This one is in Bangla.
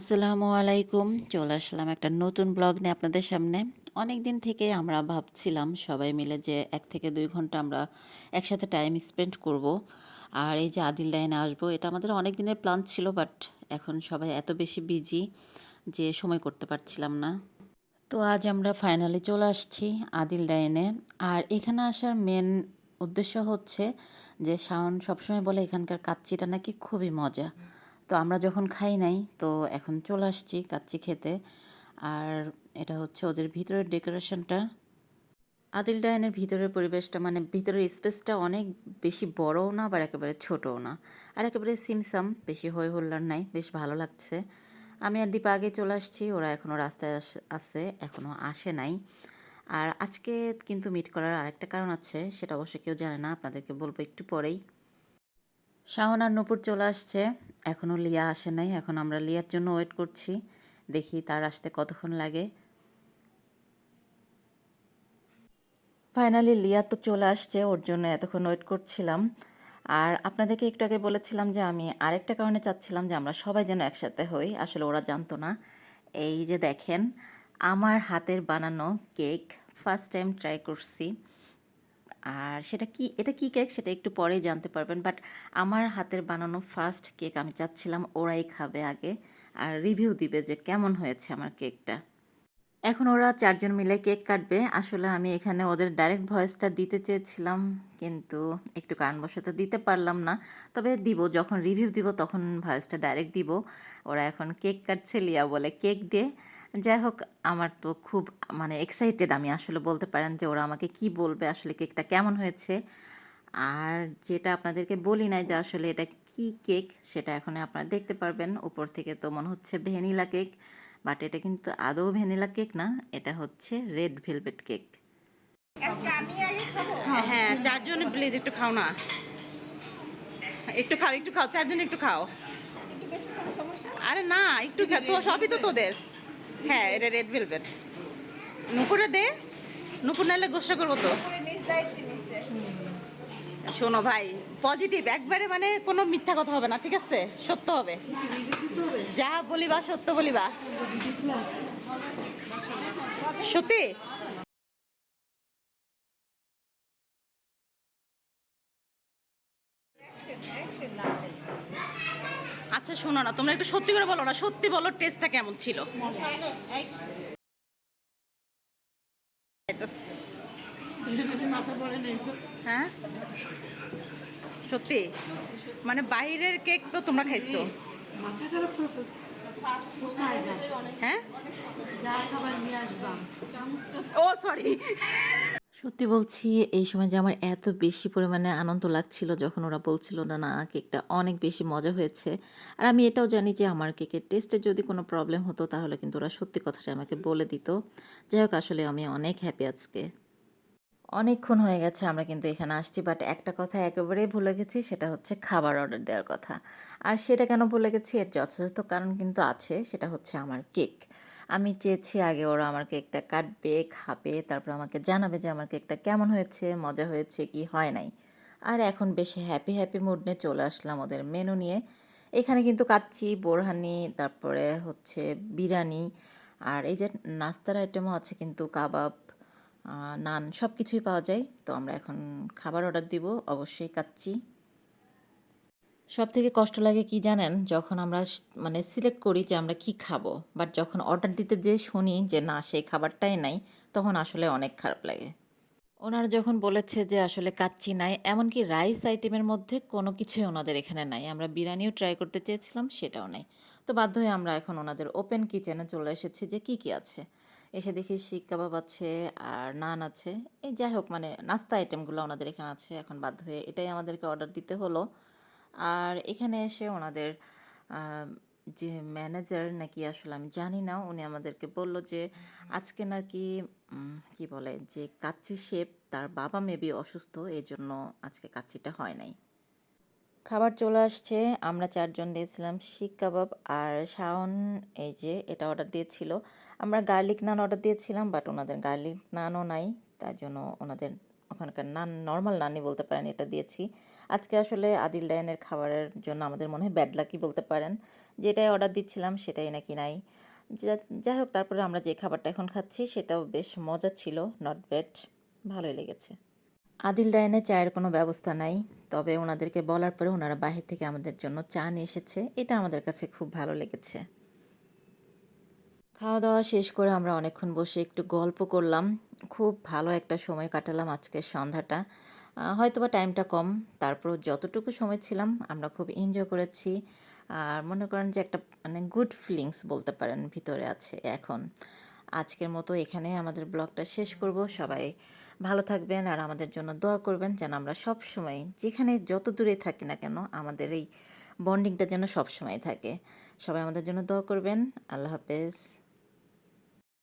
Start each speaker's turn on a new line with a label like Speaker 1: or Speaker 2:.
Speaker 1: আসসালামু আলাইকুম। চলে আসলাম একটা নতুন ব্লগ নিয়ে আপনাদের সামনে। অনেক দিন থেকে আমরা ভাবছিলাম সবাই মিলে যে এক থেকে দুই ঘণ্টা আমরা একসাথে টাইম স্পেন্ড করব। আর এই যে আদিল লাইনে আসব, এটা আমাদের অনেক দিনের প্ল্যান ছিল বাট এখন সবাই এত বেশি বিজি যে সময় করতে পারছিলাম না। তো আজ আমরা ফাইনালি চলে আসছি আদিল ডাইনে আর এখানে আসার মেন উদ্দেশ্য হচ্ছে যে শাওন সবসময় বলে এখানকার কাচ্চিটা নাকি খুবই মজা। তো আমরা যখন খাই নাই, তো এখন চলে আসছি কাচ্চি খেতে। আর এটা হচ্ছে ওদের ভিতরের ডেকোরেশনটা। আদিল ডাইনের ভিতরের পরিবেশটা মানে ভিতরের স্পেসটা অনেক বেশি বড়ও না, আবার একেবারে ছোটও না। আর একেবারে সিমসাম, বেশি হই হুল্লার নাই, বেশ ভালো লাগছে। আমি আর দীপা আগে চলে আসছি, ওরা এখনও রাস্তায় আসে এখনও আসে নাই। আর আজকে কিন্তু মিট করার আরেকটা কারণ আছে, সেটা অবশ্য কেউ জানে না, আপনাদেরকে বলব একটু পরেই। শাহন আর নূপুর চলে আসছে। এখনও লিয়া আসে নাই, এখন আমরা লিয়ার জন্য ওয়েট করছি। দেখি তার আসতে কতক্ষণ লাগে। ফাইনালি লিয়া তো চলে আসছে, ওর জন্য এতক্ষণ ওয়েট করছিলাম। আর আপনাদেরকে একটু আগে বলেছিলাম যে, আমি আরেকটা কারণে চাচ্ছিলাম যে, আমরা সবাই যেন একসাথে হই। আসলে ওরা জানতো না। এই যে দেখেন, আমার হাতের বানানো কেক ফার্স্ট টাইম ট্রাই করছি। আর সেটা কি, এটা কি কেক সেটা একটু পরে জানতে পারবেন বাট আমার হাতের বানানো ফার্স্ট কেক আমি চাচ্ছিলাম ওরাই খাবে আগে, আর রিভিউ দিবে যে কেমন হয়েছে আমার কেকটা এখন ওরা চারজন মিলে কেক কাটবে, আসলে আমি এখানে ওদের ডাইরেক্ট ভয়েসটা দিতে চেয়েছিলাম, কিন্তু একটু কারণবশত দিতে পারলাম না, তবে দিব, যখন রিভিউ দিব তখন ভয়েসটা ডাইরেক্ট দিব। ওরা এখন কেক কাটছে লিয়া বলে কেক ডে যাই হোক আমার তো খুব মানে এক্সাইটেড আমি আসলে বলতে পারেন যে ওরা আমাকে কি বলবে আসলে কেকটা কেমন হয়েছে। আর যেটা আপনাদেরকে বলি নাই যে আসলে এটা কি কেক সেটা এখন আপনারা দেখতে পারবেন। উপর থেকে তো মনে হচ্ছে ভ্যানিলা কেক বাট এটা কিন্তু আদৌ ভ্যানিলা কেক না এটা হচ্ছে রেড ভেলভেট কেক।
Speaker 2: হ্যাঁ হ্যাঁ চারজনে প্লিজ একটু খাও না। একটু খাও একটু খাও চারজনে একটু খাও। আরে না একটু তো সবই তো তোদের। হ্যাঁ এটা রেড ভেলভেট নুপুরে দে। নুপুর নাইলে গোসা করব তো। শোনো ভাই পজিটিভ একবারে মানে কোনো মিথ্যা কথা হবে না, ঠিক আছে? সত্য হবে। যা বলিবা, সত্য বলিবা। সত্যি? আচ্ছা শোনো না তোমরা একটু সত্যি করে বলো না সত্যি বলো টেস্টটা কেমন ছিল? হ্যাঁ? সত্যি? মানে বাইরের কেক তো তোমরা খাইছো? হ্যাঁ? ও সরি
Speaker 1: সত্যি বলছি, এই সময় যে আমার এত বেশি পরিমাণে আনন্দ লাগছিল যখন ওরা বলছিল, না না কেকটা অনেক বেশি মজা হয়েছে। আর আমি এটাও জানি যে আমার কেকের টেস্টে যদি কোনো প্রবলেম হতো, তাহলে কিন্তু ওরা সত্যি কথাটা আমাকে বলে দিত। যাই হোক, আসলে আমি অনেক হ্যাপি আজকে। অনেকক্ষণ হয়ে গেছে, আমরা কিন্তু এখানে আসছি বাট একটা কথা একেবারেই ভুলে গেছি, সেটা হচ্ছে খাবার অর্ডার দেওয়ার কথা। আর সেটা কেন ভুলে গেছি, এর যথাযথ কারণ কিন্তু আছে, সেটা হচ্ছে আমার কেক। আমি চেয়েছি আগে ওরা আমার কেকটা কাটবে, খাবে, তারপর আমাকে জানাবে যে আমার কেকটা কেমন হয়েছে, মজা হয়েছে, কি হয় নাই। আর এখন বেশ হ্যাপি হ্যাপি মুড নিয়ে চলে আসলাম ওদের মেনু নিয়ে। এখানে কিন্তু কাচ্চি, বোরহানি, তারপরে হচ্ছে বিরিয়ানি, আর এই যে নাস্তার আইটেমও আছে কিন্তু কাবাব নান সব কিছুই পাওয়া যায়। তো আমরা এখন খাবার অর্ডার দিব, অবশ্যই কাচ্চি। সব থেকে কষ্ট লাগে কি জানেন? যখন আমরা মানে সিলেক্ট করি যে আমরা কি খাব। বাট যখন অর্ডার দিতে যে শুনি যে না সেই খাবারটাই নাই, তখন আসলে অনেক খারাপ লাগে। ওনারা যখন বলেছে যে আসলে কাচ্চি নাই, এমনকি রাইস আইটেমের মধ্যে কোনো কিছুই ওনাদের এখানে নাই। আমরা বিরিয়ানিও ট্রাই করতে চেয়েছিলাম, সেটাও নাই। তো বাধ্য হয়ে আমরা এখন ওনাদের ওপেন কিচেনে চলে এসেছি যে কি কি আছে। এসে দেখি শিক কাবাব আছে, আর নান আছে। এই যাই হোক মানে নাস্তা আইটেমগুলো ওনাদের এখানে আছে। এখন বাধ্য হয়ে এটাই আমাদেরকে অর্ডার দিতে হলো। আর এখানে এসে ওনাদের যে ম্যানেজার নাকি আসলে আমি জানি না, উনি আমাদেরকে বলল যে, আজকে নাকি কি বলে, যে কাচ্চি শেপ, তার বাবা মেবি অসুস্থ এই জন্য আজকে কাচ্চিটা হয় নাই। খাবার চলে আসছে, আমরা চারজন দিয়েছিলাম শিক কাবাব আর শাওন, এই যে এটা অর্ডার দিয়েছিল। আমরা গার্লিক নান অর্ডার দিয়েছিলাম বাট ওনাদের গার্লিক নানও নাই তার জন্য ওনাদের ওখানকার নান নর্মাল নানি বলতে পারেন এটা দিয়েছি। আজকে আসলে আদিল ডায়ানের খাবারের জন্য আমাদের মনে হয় ব্যাড লাকি বলতে পারেন। যেটাই অর্ডার দিচ্ছিলাম সেটাই নাকি নাই। যাই হোক, তারপরে আমরা যে খাবারটা এখন খাচ্ছি সেটাও বেশ মজা ছিল নট ব্যাড ভালোই লেগেছে। আদিল ডায়ানে চায়ের কোনো ব্যবস্থা নাই, তবে ওনাদেরকে বলার পরে ওনারা বাহির থেকে আমাদের জন্য চা নিয়ে এসেছে, এটা আমাদের কাছে খুব ভালো লেগেছে। খাওয়া দাওয়া শেষ করে আমরা অনেকক্ষণ বসে একটু গল্প করলাম খুব ভালো একটা সময় কাটালাম আজকের সন্ধ্যাটা। আহ, হয়তোবা টাইমটা কম তারপর যতটুকু সময় ছিলাম আমরা খুব এনজয় করেছি। আর মনে করেন যে একটা মানে গুড ফিলিংস বলতে পারেন ভিতরে আছে এখন। আজকের মতো এখানে আমাদের ব্লগটা শেষ করব। সবাই ভালো থাকবেন আর আমাদের জন্য দোয়া করবেন যেন আমরা সব সময় যেখানে যত দূরে থাকি না কেন আমাদের এই বন্ডিংটা যেন সব সময় থাকে। সবাই আমাদের জন্য দোয়া করবেন। আল্লাহ হাফেজ।